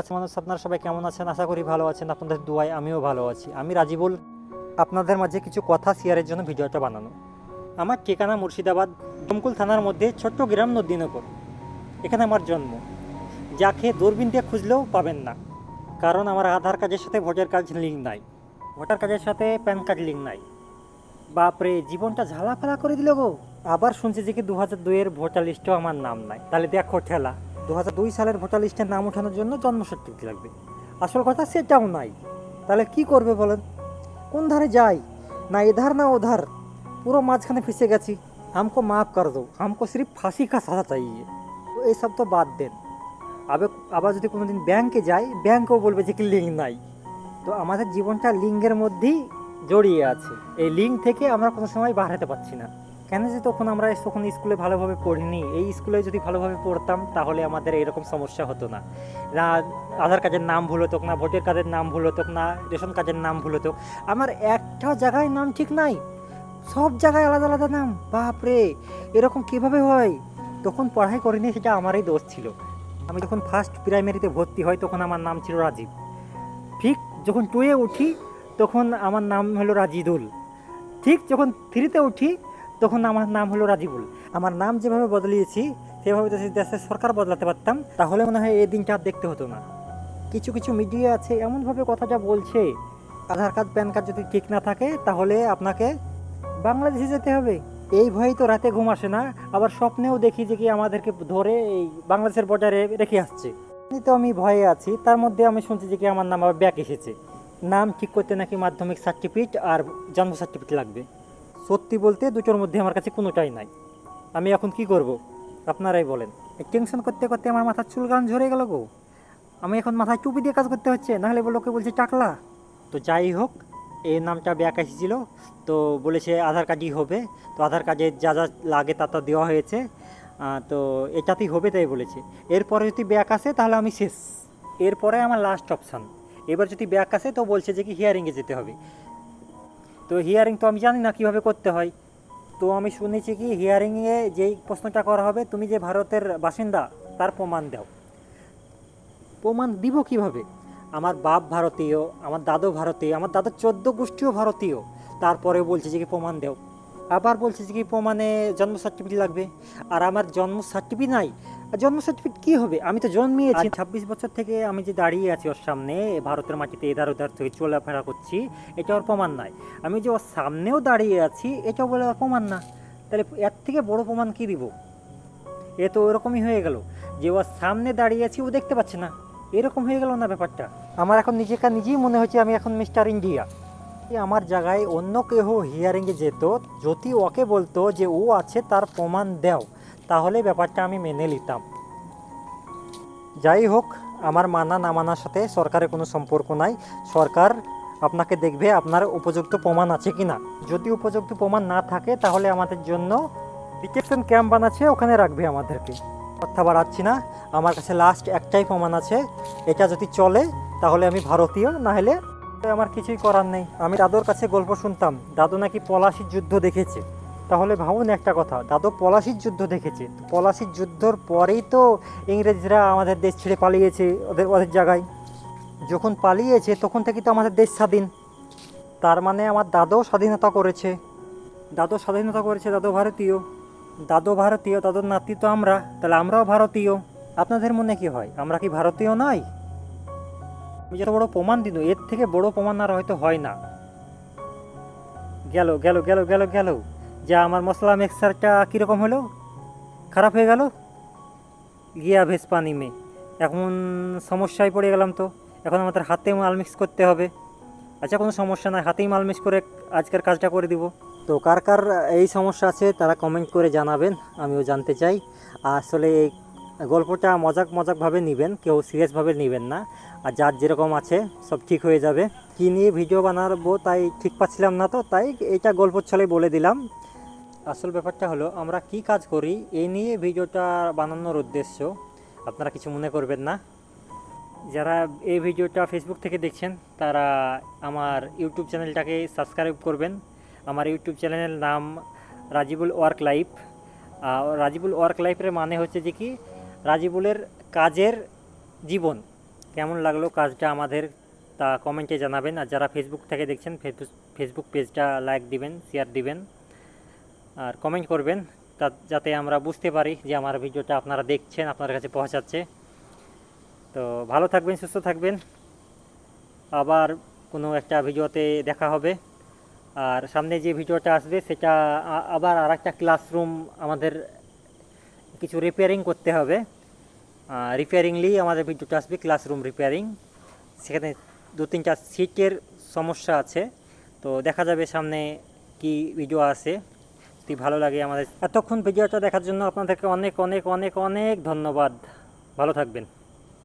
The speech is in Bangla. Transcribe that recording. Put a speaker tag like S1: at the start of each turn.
S1: কাছে মানুষ, আপনারা সবাই কেমন আছেন? আশা করি ভালো আছেন। আপনাদের দুয়ায় আমিও ভালো আছি। আমি রাজিবুল। আপনাদের মাঝে কিছু কথা শেয়ারের জন্য ভিডিওটা বানানো। আমার ঠিকানা মুর্শিদাবাদ, দমকুল থানার মধ্যে ছোট্ট গ্রাম নদীনগর। এখানে আমার জন্ম। যাকে দূরবীন দিয়ে খুঁজলেও পাবেন না। কারণ আমার আধার কার্ডের সাথে ভোটার কার্ড লিঙ্ক নাই। ভোটার কার্ডের সাথে প্যান কার্ড লিঙ্ক নাই। বাপরে জীবনটা ঝালাফালা করে দিল গো। আবার শুনছি যে কি দু হাজার দুইয়ের ভোটার লিস্টেও আমার নাম নাই। তাহলে দেখো ঠেলা। দু হাজার দুই সালের ভোটার লিস্টের নাম ওঠানোর জন্য জন্ম সার্টিফিকেট লাগবে আসল কথা সেটাও নাই তাহলে কি করবে বলেন কোন ধারে যাই না এধার না ওধার পুরো মাঝখানে ফেসে গেছি हमको माफ कर दो हमको सिर्फ फांसी का सजा चाहिए তো এইসব তো বাদ দেন আবার আবার যদি কোনো দিন ব্যাংকে যাই ব্যাংকেও বলবে যে কি লিঙ্ক নাই তো আমাদের জীবনটা লিঙ্গের মধ্যেই জড়িয়ে আছে এই লিঙ্ক থেকে আমরা কোনো সময় বার হতে পারছি না কেন যে তখন আমরা তখন স্কুলে ভালোভাবে পড়িনি? এই স্কুলে যদি ভালোভাবে পড়তাম, তাহলে আমাদের এরকম সমস্যা হতো না। আধার কার্ডের নাম ভুল হতো না, ভোটের কার্ডের নাম ভুল হতো না, রেশন কার্ডের নাম ভুল হতো। আমার একটা জায়গায় নাম ঠিক নাই। সব জায়গায় আলাদা আলাদা নাম। বাপরে এরকম কীভাবে হয়? তখন পড়াই করিনি, সেটা আমারই দোষ ছিল। আমি যখন ফার্স্ট প্রাইমারিতে ভর্তি হই, তখন আমার নাম ছিল রাজীব। ঠিক যখন টুয়ে উঠি, তখন আমার নাম হলো রাজিদুল। ঠিক যখন থ্রিতে উঠি তখন আমার নাম হলো রাজিবুল। আমার নাম যেভাবে বদলিয়েছি, সেভাবে যদি দেশের সরকার বদলাতে পারতাম। তাহলে মনে হয় এই দিনটা আর দেখতে হতো না। কিছু কিছু মিডিয়া আছে, এমনভাবে কথাটা বলছে। আধার কার্ড, প্যান কার্ড যদি ঠিক না থাকে, তাহলে আপনাকে বাংলাদেশে যেতে হবে। এই ভয়েই তো রাতে ঘুম আসে না। আবার স্বপ্নেও দেখি যে কি আমাদেরকে ধরে এই বাংলাদেশের বর্ডারে রেখে আসছে। তো আমি ভয়ে আছি। তার মধ্যে আমি শুনছি যে কি আমার নাম আবার ব্যাক এসেছে। নাম ঠিক করতে নাকি মাধ্যমিক সার্টিফিকেট আর জন্ম সার্টিফিকেট লাগবে। সত্যি বলতে দুটোর মধ্যে আমার কাছে কোনোটাই নাই। আমি এখন কি করব? আপনারাই বলেন। টেনশন করতে করতে আমার মাথার চুল গান ঝরে গেল গো। আমি এখন মাথায় টুপি দিয়ে কাজ করতে হচ্ছে নাহলে লোকে বলছে টাকলা। তো যাই হোক, এই নামটা ব্যাক এসেছিল তো বলেছে আধার কার্ডই হবে। তো আধার কার্ডে যা যা লাগে তা তা দেওয়া হয়েছে। তো এটাতেই হবে তাই বলেছে। এরপরে যদি ব্যাক আসে তাহলে আমি শেষ। এরপরে আমার লাস্ট অপশান এবার যদি ব্যাক আসে তো বলছে যে কি হিয়ারিংয়ে যেতে হবে। তো হিয়ারিং তো আমি জানি না কীভাবে করতে হয়। তো আমি শুনেছি কি হিয়ারিংয়ে যেই প্রশ্নটা করা হবে, তুমি যে ভারতের বাসিন্দা, তার প্রমাণ দাও। প্রমাণ দিব কীভাবে? আমার বাপ ভারতীয়, আমার দাদু ভারতীয়, আমার দাদুর চোদ্দ গোষ্ঠীও ভারতীয়। তারপরে বলছে যে কি প্রমাণ দেও। আবার বলছে যে কি প্রমাণে জন্ম সার্টিফিকেট লাগবে। আর আমার জন্ম সার্টিফিকেট নাই জন্ম সার্টিফিকেট কী হবে? আমি তো জন্মিয়েছি। ছাব্বিশ বছর থেকে আমি যে দাঁড়িয়ে আছি ওর সামনে ভারতের মাটিতে এধার ওধার থেকে চলাফেরা করছি এটা ওর প্রমাণ নাই আমি যে ওর সামনেও দাঁড়িয়ে আছি এটাও বলে ওর প্রমাণ না। তাহলে এর থেকে বড় প্রমাণ কী দিব? এ তো ওরকমই হয়ে গেল যে ওর সামনে দাঁড়িয়ে আছি ও দেখতে পাচ্ছে না। এরকম হয়ে গেল না ব্যাপারটা? আমার এখন নিজেকে নিজেই মনে হচ্ছে আমি এখন মিস্টার ইন্ডিয়া। আমার জায়গায় অন্য কেউ হিয়ারিংয়ে যেত যদি ওকে বলতো যে ও আছে তার প্রমাণ দাও। তাহলে ব্যাপারটা আমি মেনে নিতাম। যাই হোক আমার মানা না মানার সাথে সরকারের কোনো সম্পর্ক নাই। সরকার আপনাকে দেখবে আপনার উপযুক্ত প্রমাণ আছে কি না যদি উপযুক্ত প্রমাণ না থাকে, তাহলে আমাদের জন্য ডিটেকশন ক্যাম্প বানাচ্ছে, ওখানে রাখবে আমাদেরকে। কথা বাড়াচ্ছি না। আমার কাছে লাস্ট একটাই প্রমাণ আছে। এটা যদি চলে, তাহলে আমি ভারতীয় না হলে আমার কিছুই করার নেই। আমি দাদুর কাছে গল্প শুনতাম। দাদু নাকি পলাশির যুদ্ধ দেখেছে। তাহলে ভাবুন একটা কথা দাদু পলাশির যুদ্ধ দেখেছে। পলাশির যুদ্ধর পরেই তো ইংরেজরা আমাদের দেশ ছেড়ে পালিয়েছে ওদের ওদের জায়গায়। যখন পালিয়েছে তখন থেকে তো আমাদের দেশ স্বাধীন। তার মানে আমার দাদুও স্বাধীনতা করেছে। দাদু স্বাধীনতা করেছে দাদু ভারতীয়। দাদু ভারতীয়, দাদুর নাতি তো আমরা, তাহলে আমরাও ভারতীয়। আপনাদের মনে কি হয়? আমরা কি ভারতীয় নয় আমি যত বড় প্রমাণ দিল এর থেকে বড় প্রমাণ আর হয়তো হয় না। গেল গেল গেল গেল গেল। যা আমার মশলা মিক্সারটা কীরকম হলো? খারাপ হয়ে গেল? গিয়া ভেজ পানি মে। এখন সমস্যায় পড়ে গেলাম তো। এখন আমাদের হাতে মাল মিক্স করতে হবে। আচ্ছা কোনো সমস্যা নাই। হাতেই মাল মিক্স করে আজকের কাজটা করে দিব। তো কার কার এই সমস্যা আছে, তারা কমেন্ট করে জানাবেন। আমিও জানতে চাই। আসলে এই গল্পটা মজাক মজাকভাবে নেবেন, কেউ সিরিয়াসভাবে নেবেন না। আর যার যেরকম আছে, সব ঠিক হয়ে যাবে। কী নিয়ে ভিডিও বানাবো তাই ঠিক পাচ্ছিলাম না তো, তাই এটা গল্প ছলে বলে দিলাম। আসল ব্যাপারটা হলো, আমরা কি কাজ করি এই নিয়ে ভিডিওটা বানানোর উদ্দেশ্য, আপনারা কিছু মনে করবেন না। যারা এই ভিডিওটা ফেসবুক থেকে দেখছেন, তারা আমার ইউটিউব চ্যানেলটাকে সাবস্ক্রাইব করবেন। আমার ইউটিউব চ্যানেলের নাম Rajibul work life. Rajibul work লাইফের মানে হচ্ছে যে কি, রাজিবুলের কাজের জীবন। কেমন লাগল কাজটা আমাদের, তা কমেন্টে জানাবেন। আর যারা ফেসবুক থেকে দেখছেন ফেসবুক পেজটা লাইক দিবেন শেয়ার দিবেন। আর কমেন্ট করবেন, তা যাতে আমরা বুঝতে পারি যে আমার ভিডিওটা আপনারা দেখছেন আপনার কাছে পৌঁছাচ্ছে। তো ভালো থাকবেন, সুস্থ থাকবেন। আবার কোনো একটা ভিডিওতে দেখা হবে। আর সামনে যে ভিডিওটা আসবে, সেটা আবার আর একটা ক্লাসরুম আমাদের কিছু রিপেয়ারিং করতে হবে। রিপেয়ারিংলি আমাদের ভিডিওটা আসবে ক্লাসরুম রিপেয়ারিং সেখানে দু তিনটা সিটের সমস্যা আছে। তো দেখা যাবে সামনে কি ভিডিও আছে যদি ভালো লাগে আমাদের। এতক্ষণ ভিডিওটা দেখার জন্য আপনাদেরকে অনেক অনেক অনেক অনেক ধন্যবাদ। ভালো থাকবেন।